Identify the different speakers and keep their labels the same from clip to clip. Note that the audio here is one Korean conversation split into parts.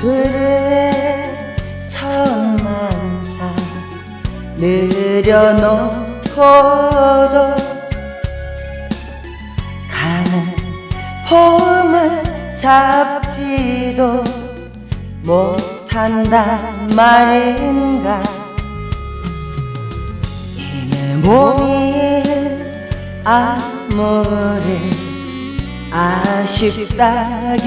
Speaker 1: 그래 천만사 늘여놓고도 가는 봄을 잡지도 못한단 말인가? 이내 몸이 아무리 아쉽다기로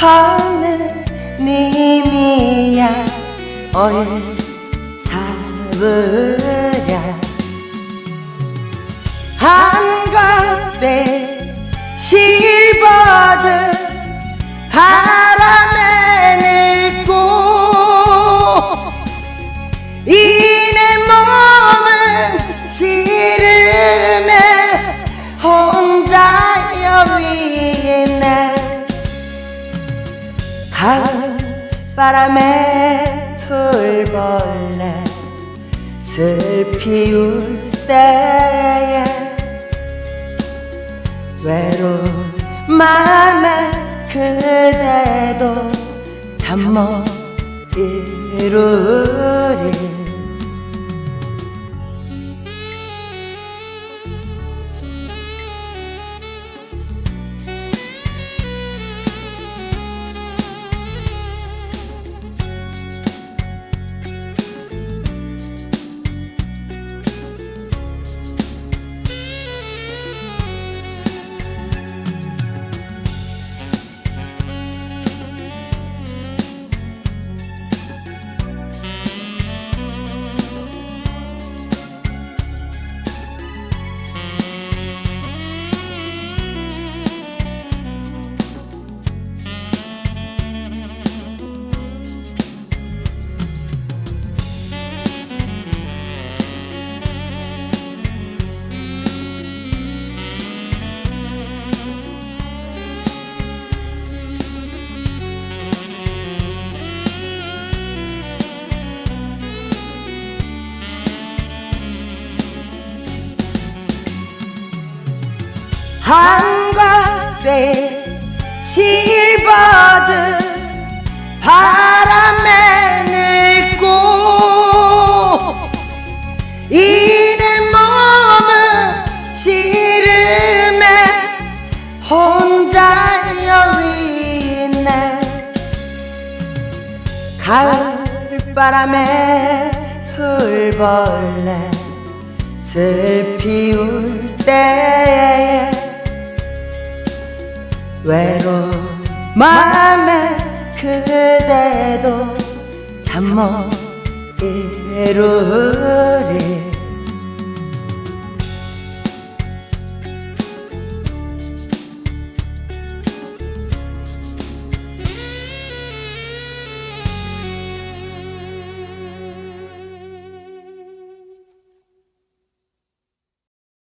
Speaker 1: 돌아서는 님이야. 어이 잡으랴. 한가대 실버드 바 바람에 풀벌레 슬피 울 때에 외로운 맘에 그대도 잠 못 이루리 한가대 실버드 바람에 늙고 이내 몸은 시름에 혼자 여위네. 가을바람에 풀벌레 슬피 울 때에 외로운 마음에 그대도 잠못 이루리